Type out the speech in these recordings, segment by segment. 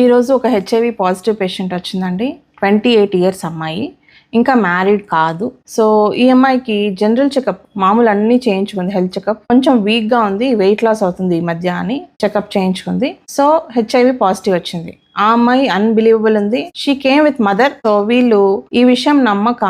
ఈరోజు ఒక HIV positive patient వచ్చిందండి. ట్వంటీ ఎయిట్ ఇయర్స్ అమ్మాయి. ఇంకా మ్యారీడ్ కాదు. సో ఈ అమ్మాయికి జనరల్ చెకప్ మామూలు అన్ని చేయించుకుంది హెల్త్ చెకప్ కొంచెం వీక్గా ఉంది వెయిట్ లాస్ అవుతుంది ఈ మధ్య అని చెకప్ చేయించుకుంది. సో హెచ్ఐవి పాజిటివ్ వచ్చింది. ఆ అమ్మాయి అన్బిలీవబుల్ ఉంది. She came with mother so వీళ్ళు ఈ విషయం నమ్మక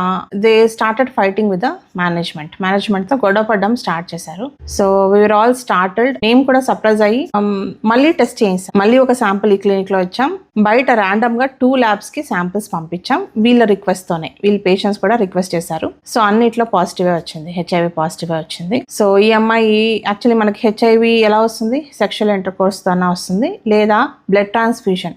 they started fighting with the management మేనేజ్మెంట్తో గొడవ పడడం స్టార్ట్ చేశారు. సో వీఆర్ ఆల్ స్టార్టెడ్ మేము కూడా సర్ప్రైజ్ అయ్యి um, మళ్ళీ టెస్ట్ చేయించాం మళ్ళీ ఒక శాంపుల్ ఈ క్లినిక్లో ఇచ్చాం బయట ర్యాండమ్గా టూ ల్యాబ్స్కి శాంపిల్స్ పంపించాం. వీళ్ళ రిక్వెస్ట్ తోనే. వీళ్ళ పేషెంట్స్ కూడా రిక్వెస్ట్ చేశారు. సో అన్నిట్లో పాజిటివ్ వచ్చింది. హెచ్ఐవి పాజిటివ్ వచ్చింది. సో ఈ అమ్మాయి యాక్చువల్లీ మనకి హెచ్ఐవి ఎలా వస్తుంది? సెక్షువల్ ఇంటర్ కోర్స్తో వస్తుంది? లేదా బ్లడ్ ట్రాన్స్ఫ్యూషన్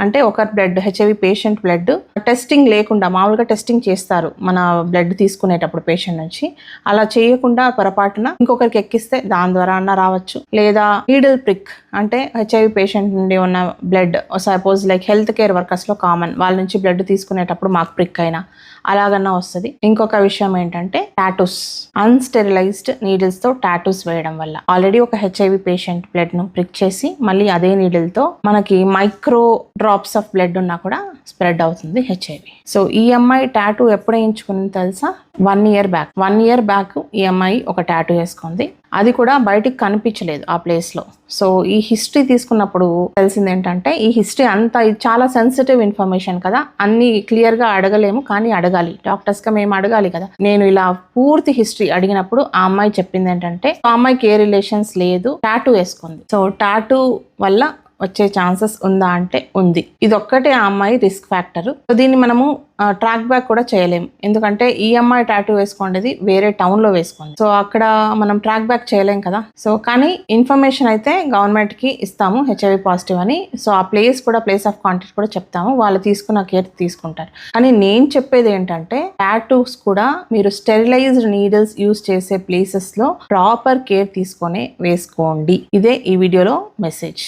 అంటే ఒక blood HIV patient blood testing లేకుండా మామూలుగా టెస్టింగ్ చేస్తారు మన బ్లడ్ తీసుకునేటప్పుడు పేషెంట్ నుంచి. అలా చేయకుండా పొరపాటున ఇంకొకరికి ఎక్కిస్తే దాని ద్వారా అన్న రావచ్చు. లేదా నీడిల్ ప్రిక్ అంటే హెచ్ఐవి పేషెంట్ నుండి ఉన్న blood suppose like health care వర్కర్స్లో common వాళ్ళ నుంచి బ్లడ్ తీసుకునేటప్పుడు మాకు ప్రిక్ అయినా అలాగన్నా వస్తుంది. ఇంకొక విషయం ఏంటంటే టాటూస్ అన్స్టెరిలైజ్డ్ నీడిల్స్తో టాటూస్ వేయడం వల్ల. ఆల్రెడీ ఒక హెచ్ఐవి పేషెంట్ బ్లడ్ను ప్రిక్ చేసి మళ్ళీ అదే నీడిల్తో మనకి మైక్రో డ్రాప్స్ ఆఫ్ బ్లడ్ ఉన్నా కూడా స్ప్రెడ్ అవుతుంది హెచ్ఐవి సో ఈ అమ్మాయి టాటూ ఎప్పుడు వేయించుకుంది తెలుసా? One year back one year back ఈ అమ్మాయి ఒక టాటూ వేసుకుంది. అది కూడా బయటికి కనిపించలేదు ఆ ప్లేస్లో. సో ఈ హిస్టరీ తీసుకున్నప్పుడు తెలిసింది ఏంటంటే ఈ హిస్టరీ అంతా చాలా సెన్సిటివ్ ఇన్ఫర్మేషన్ కదా. అన్ని క్లియర్గా అడగలేము కానీ అడగాలి. డాక్టర్స్గా మేము అడగాలి కదా. నేను ఇలా పూర్తి హిస్టరీ అడిగినప్పుడు ఆ అమ్మాయి చెప్పింది ఏంటంటే ఆ అమ్మాయికి ఏ రిలేషన్స్ లేదు టాటూ వేసుకుంది. సో టాటూ వల్ల వచ్చే ఛాన్సెస్ ఉందా అంటే ఉంది. ఇది ఒక్కటే ఆ అమ్మాయి రిస్క్ ఫ్యాక్టర్. సో దీన్ని మనము ట్రాక్ బ్యాక్ కూడా చేయలేము. ఎందుకంటే ఈ అమ్మాయి టాటూ వేసుకోండి వేరే టౌన్లో వేసుకోండి సో అక్కడ మనం ట్రాక్ బ్యాక్ చేయలేం కదా. సో కానీ ఇన్ఫర్మేషన్ అయితే గవర్నమెంట్కి ఇస్తాము హెచ్ఐవి పాజిటివ్ అని. సో ఆ ప్లేస్ కూడా ప్లేస్ ఆఫ్ కాంటాక్ట్ కూడా చెప్తాము. వాళ్ళు తీసుకున్న కేర్ తీసుకుంటారు. కానీ నేను చెప్పేది ఏంటంటే టాటూస్ కూడా మీరు స్టెరిలైజ్డ్ నీడిల్స్ యూస్ చేసే ప్లేసెస్లో ప్రాపర్ కేర్ తీసుకొని వేసుకోండి. ఇదే ఈ వీడియోలో మెసేజ్.